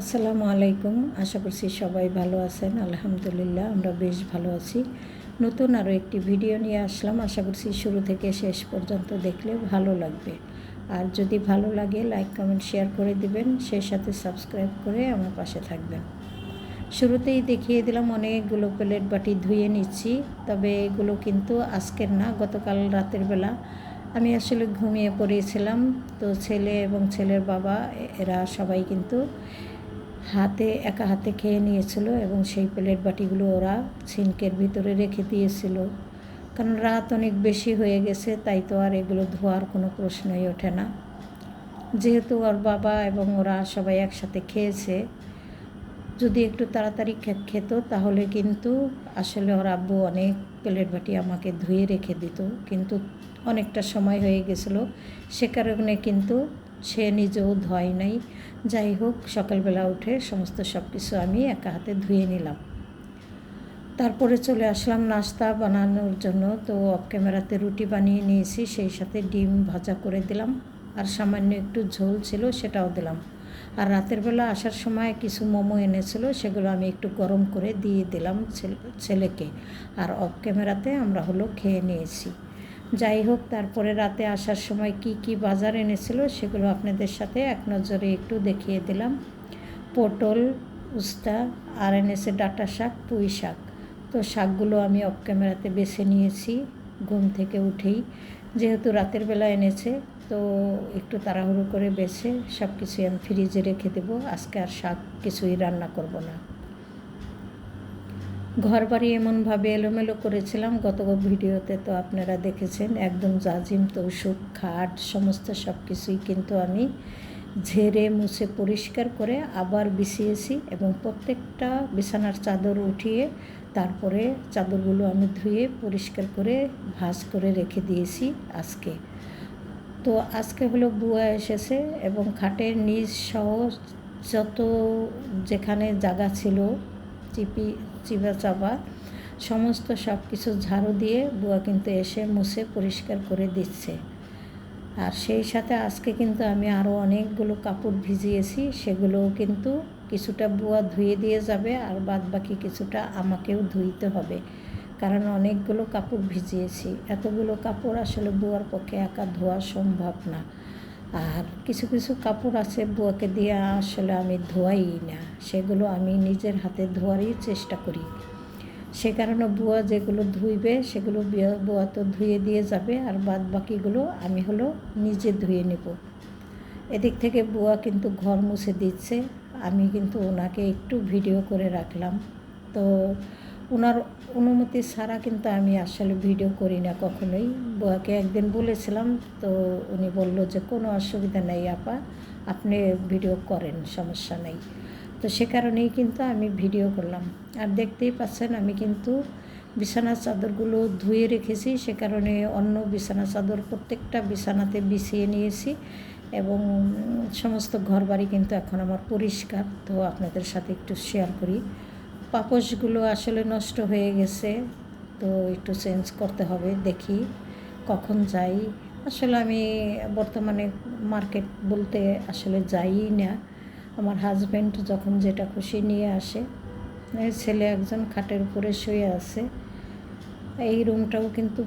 আসসালামু আলাইকুম। আশা করছি সবাই ভালো আছেন। আলহামদুলিল্লাহ, আমরা বেশ ভালো আছি। নতুন আরও একটি ভিডিও নিয়ে আসলাম। আশা করছি শুরু থেকে শেষ পর্যন্ত দেখলে ভালো লাগবে। আর যদি ভালো লাগে, লাইক, কমেন্ট, শেয়ার করে দিবেন। সেই সাথে সাবস্ক্রাইব করে আমার পাশে থাকবেন। শুরুতেই দেখিয়ে দিলাম, অনেকগুলো প্লেট বাটি ধুয়ে নিচ্ছি। তবে এগুলো কিন্তু আজকের না, গতকাল রাতের বেলা। আমি আসলে ঘুমিয়ে পড়েছিলাম। তো ছেলে এবং ছেলের বাবা এরা সবাই কিন্তু হাতে, একা হাতে খেয়ে নিয়েছিল এবং সেই প্লেট বাটিগুলো ওরা সিনকের ভিতরে রেখে দিয়েছিল। কারণ রাত অনেক বেশি হয়ে গেছে, তাই তো আর এগুলো ধোয়ার কোনো প্রশ্নই ওঠে না। যেহেতু ওর বাবা এবং ওরা সবাই একসাথে খেয়েছে, যদি একটু তাড়াতাড়ি খেত তাহলে কিন্তু আসলে ওর আব্বু অনেক প্লেট বাটি আমাকে ধুয়ে রেখে দিত। কিন্তু অনেকটা সময় হয়ে গেছিল, সে কারণে কিন্তু সে নিজেও ধোয় নাই। যাই হোক, সকালবেলা উঠে সমস্ত সব কিছু আমি একা হাতে ধুয়ে নিলাম। তারপরে চলে আসলাম নাস্তা বানানোর জন্য। তো অফ ক্যামেরাতে রুটি বানিয়ে নিয়েছি, সেই সাথে ডিম ভাজা করে দিলাম। আর সামান্য একটু ঝোল ছিল সেটাও দিলাম। আর রাতের বেলা আসার সময় কিছু মোমো এনেছিল, সেগুলো আমি একটু গরম করে দিয়ে দিলাম ছেলেকে। আর অফ ক্যামেরাতে আমরা হলো খেয়ে নিয়েছি। যাই হোক, তারপরে রাতে আসার সময় কি কি বাজার এনেছিল সেগুলো আপনাদের সাথে এক নজরে একটু দেখিয়ে দিলাম। পটল, উস্তা, আর এনেছে ডাটা শাক, পুঁই শাক। তো শাকগুলো আমি অফ ক্যামেরাতে বেছে নিয়েছি, ঘুম থেকে উঠেই। যেহেতু রাতের বেলা এনেছে, তো একটু তাড়াহুড়ো করে বেছে সব কিছুই আমি ফ্রিজে রেখে দেবো। আজকে আর শাক কিছুই রান্না করব না। ঘর বাড়ি এমনভাবে এলোমেলো করেছিলাম, গত ভিডিওতে তো আপনারা দেখেছেন, একদম জাজিম তৌসুক খাট, সমস্ত সব কিছুই কিন্তু আমি ঝেড়ে, মুছে, পরিষ্কার করে আবার বিছিয়েছি এবং প্রত্যেকটা বিছানার চাদর উঠিয়ে তারপরে চাদরগুলো আমি ধুয়ে, পরিষ্কার করে, ভাজ করে রেখে দিয়েছি আজকে। তো আজকে হলো বুয়া এসেছে এবং খাটের নিজ সহ যত যেখানে জায়গা ছিল চিপি চিবা চাপা, সমস্ত সব কিছু ঝাড়ু দিয়ে বুয়া কিন্তু এসে মুছে পরিষ্কার করে দিচ্ছে। আর সেই সাথে আজকে কিন্তু আমি আরও অনেকগুলো কাপড় ভিজিয়েছি, সেগুলোও কিন্তু কিছুটা বুয়া ধুয়ে দিয়ে যাবে আর বাদ বাকি কিছুটা আমাকেও ধুইতে হবে। কারণ অনেকগুলো কাপড় ভিজিয়েছি। এতগুলো কাপড় আসলে বুয়ার পক্ষে একা ধোয়া সম্ভব না। আর কিছু কিছু কাপড় আছে বুয়াকে দিয়ে আসলে আমি ধোয়াই না। সেগুলো আমি নিজের হাতে ধোয়ারই চেষ্টা করি। সে কারণে বুয়া যেগুলো ধুইবে, সেগুলো বুয়া তো ধুয়ে দিয়ে যাবে আর বাদ বাকিগুলো আমি হলো নিজে ধুয়ে নেব। এদিক থেকে বুয়া কিন্তু ঘর মুছে দিচ্ছে। আমি কিন্তু ওনাকে একটু ভিডিও করে রাখলাম। তো ওনার অনুমতি ছাড়া কিন্তু আমি আসলে ভিডিও করি না কখনোই। বুয়াকে একদিন বলেছিলাম, তো উনি বলল যে, কোনো অসুবিধা নেই আপা, আপনি ভিডিও করেন, সমস্যা নেই। তো সে কারণেই কিন্তু আমি ভিডিও করলাম। আর দেখতেই পাচ্ছেন, আমি কিন্তু বিছানা চাদরগুলো ধুয়ে রেখেছি, সে কারণে অন্য বিছানা চাদর প্রত্যেকটা বিছানাতে বিছিয়ে নিয়েছি এবং সমস্ত ঘর বাড়ি কিন্তু এখন আমার পরিষ্কার। তো আপনাদের সাথে একটু শেয়ার করি। পাপোশগুলো আসলে নষ্ট হয়ে গেছে, তো একটু চেঞ্জ করতে হবে, দেখি কখন যাই। আসলে আমি বর্তমানে মার্কেট বলতে আসলে যাই না। আমার হাজব্যান্ড যখন যেটা খুশি নিয়ে আসে ছেলে একজন খাটের উপরে শুয়ে আছে। এই রুমটাও কিন্তু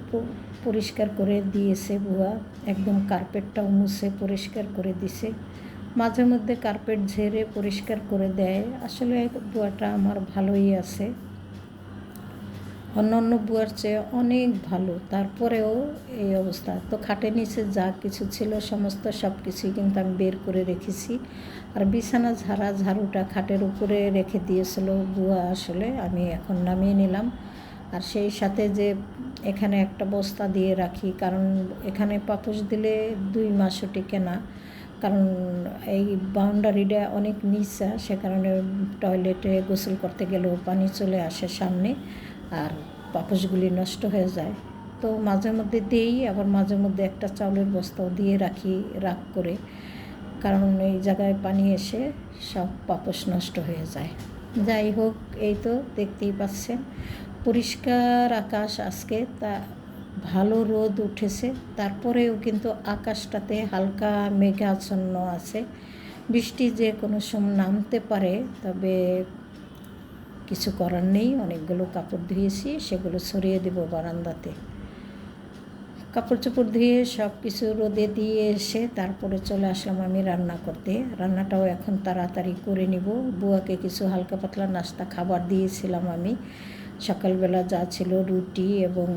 পরিষ্কার করে দিয়েছে বুয়া, একদম কার্পেটটাও মুছে পরিষ্কার করে দিছে। মাঝে মধ্যে কার্পেট ঝেড়ে পরিষ্কার করে দেয়। আসলে বুয়াটা আমার ভালোই আছে। অন্য অন্য বুয়ার চেয়ে অনেক ভালো। তারপরেও এই অবস্থা। তো খাটের নিচে যা কিছু ছিল, সমস্ত সব কিছুই কিন্তু আমি বের করে রেখেছি। আর বিছানা ঝাড়া ঝাড়ুটা খাটের উপরে রেখে দিয়েছিল বুয়া আসলে। আমি এখন নামিয়ে নিলাম। আর সেই সাথে যে এখানে একটা বস্তা দিয়ে রাখি, কারণ এখানে পাপোশ দিলে দুই মাসও টিকে না কারণ এই বাউন্ডারিটা অনেক নিচা, সে কারণে টয়লেটে গোসল করতে গেলেও পানি চলে আসে সামনে আর পাপোশগুলি নষ্ট হয়ে যায়। তো মাঝে মধ্যে দিই, আবার মাঝে মধ্যে একটা চাউলের বস্তাও দিয়ে রাখি, রাগ করে। কারণ এই জায়গায় পানি এসে সব পাপোশ নষ্ট হয়ে যায়। যাই হোক, এই তো দেখতেই পাচ্ছেন। পরিষ্কার আকাশ আজকে, তা ভালো রোদ উঠেছে। তারপরেও কিন্তু আকাশটাতে হালকা মেঘাচ্ছন্ন আছে। বৃষ্টি যে কোনো সময় নামতে পারে, তবে কিছু করার নেই। অনেকগুলো কাপড় ধুয়েছি, সেগুলো সরিয়ে দেব বারান্দাতে। কাপড় চোপড় ধুয়ে সব কিছু রোদে দিয়ে এসে তারপরে চলে আসলাম আমি রান্না করতে। রান্নাটাও এখন তাড়াতাড়ি করে নিব। বুয়াকে কিছু হালকা পাতলা নাস্তা খাবার দিয়েছিলাম আমি। সকালবেলা যা ছিল রুটি এবং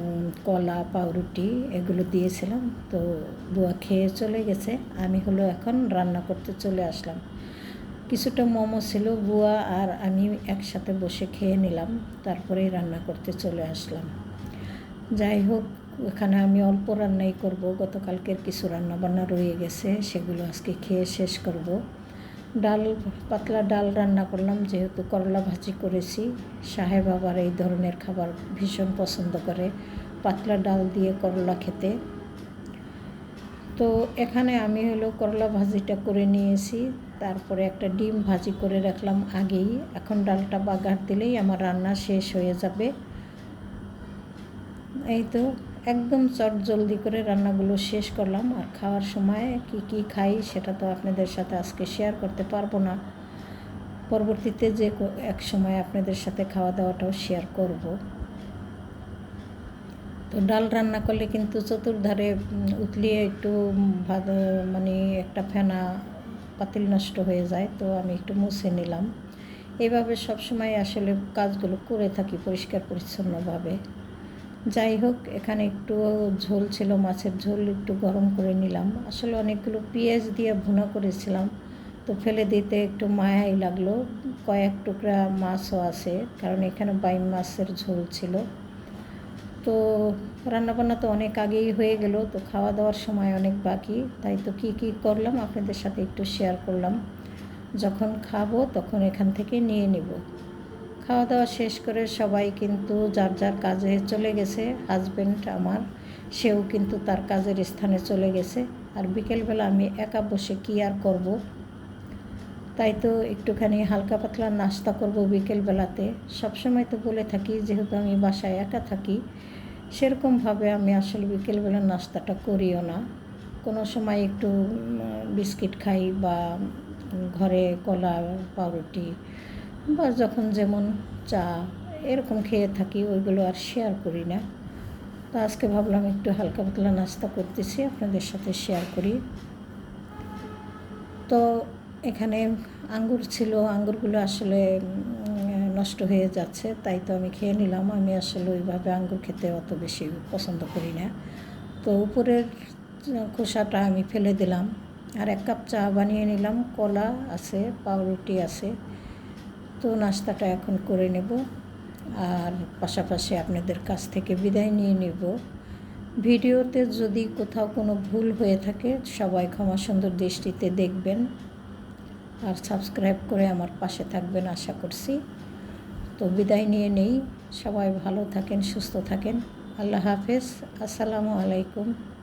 কলা, পাউরুটি এগুলো দিয়েছিলাম। তো বুয়া খেয়ে চলে গেছে। আমি হলো এখন রান্না করতে চলে আসলাম। কিছুটা মোমো ছিল, বুয়া আর আমি একসাথে বসে খেয়ে নিলাম। তারপরেই রান্না করতে চলে আসলাম। যাই হোক, এখানে আমি অল্প রান্নাই করব। গতকালকের কিছু রান্না বান্না রয়ে গেছে, সেগুলো আজকে খেয়ে শেষ করব। ডাল, পাতলা ডাল রান্না করলাম, যেহেতু করলা ভাজি করেছি। সাহেব আবার এই ধরনের খাবার ভীষণ পছন্দ করে, পাতলা ডাল দিয়ে করলা খেতে। তো এখানে আমি হলো করলা ভাজিটা করে নিয়েছি, তারপরে একটা ডিম ভাজি করে রাখলাম আগেই। এখন ডালটা বাগার দিলেই আমার রান্না শেষ হয়ে যাবে। এই তো। একদম চট জলদি করে রান্নাগুলো শেষ করলাম। আর খাওয়ার সময় কি কি খাই সেটা তো আপনাদের সাথে আজকে শেয়ার করতে পারব না। পরবর্তীতে যে এক সময় আপনাদের সাথে খাওয়া দাওয়াটাও শেয়ার করব। তো ডাল রান্না করলে কিন্তু চতুর্ধারে উতলিয়ে একটু ভাত মানে একটা ফেনা পাতিল নষ্ট হয়ে যায়, তো আমি একটু মুছে নিলাম। এইভাবে সবসময় আসলে কাজগুলো করে থাকি পরিষ্কার পরিচ্ছন্নভাবে যাই হোক, এখানে একটু ঝোল ছিল, মাছের ঝোল একটু গরম করে নিলাম। আসলে অনেকগুলো পেঁয়াজ দিয়ে ভুনা করেছিলাম, তো ফেলে দিতে একটু মায়াই লাগল। কয়েক টুকরা মাছও আছে, কারণ এখানে বাই মাছের ঝোল ছিল। তো রান্নাবান্না তো অনেক আগেই হয়ে গেল, তো খাওয়া দাওয়ার সময় অনেক বাকি। তাই তো কি কি করলাম আপনাদের সাথে একটু শেয়ার করলাম। যখন খাব তখন এখান থেকে নিয়ে নিব। খাওয়া দাওয়া শেষ করে সবাই কিন্তু যার যার কাজে চলে গেছে হাজব্যান্ড আমার, সেও কিন্তু তার কাজের স্থানে চলে গেছে। আর বিকেলবেলা আমি একা বসে কী আর করব? তাই তো একটুখানি হালকা পাতলা নাস্তা করব বিকেলবেলাতে। সবসময় তো বলে থাকি, যেহেতু আমি বাসায় একা থাকি, সেরকমভাবে আমি আসলে বিকেলবেলা নাস্তাটা করিও না। কোনো সময় একটু বিস্কিট খাই বা ঘরে কলা, পাউরুটি বা যখন যেমন চা এরকম খেয়ে থাকি, ওইগুলো আর শেয়ার করি না। তো আজকে ভাবলাম একটু হালকা পাতলা নাস্তা করতেছি, আপনাদের সাথে শেয়ার করি। তো এখানে আঙ্গুর ছিল, আঙ্গুরগুলো আসলে নষ্ট হয়ে যাচ্ছে, তাই তো আমি খেয়ে নিলাম। আমি আসলে ওইভাবে আঙ্গুর খেতে অত বেশি পছন্দ করি না। তো উপরের খোসাটা আমি ফেলে দিলাম। আর এক কাপ চা বানিয়ে নিলাম, কলা আছে, পাউরুটি আছে। তো নাস্তাটা এখন করে নেব। আর পাশাপাশি আপনাদের কাছ থেকে বিদায় নিয়ে নেব। ভিডিওতে যদি কোথাও কোনো ভুল হয়ে থাকে, সবাই ক্ষমা সুন্দর দৃষ্টিতে দেখবেন। আর সাবস্ক্রাইব করে আমার পাশে থাকবেন আশা করছি। তো বিদায় নিয়ে নেই। সবাই ভালো থাকেন, সুস্থ থাকেন। আল্লাহ হাফেজ। আসসালামু আলাইকুম।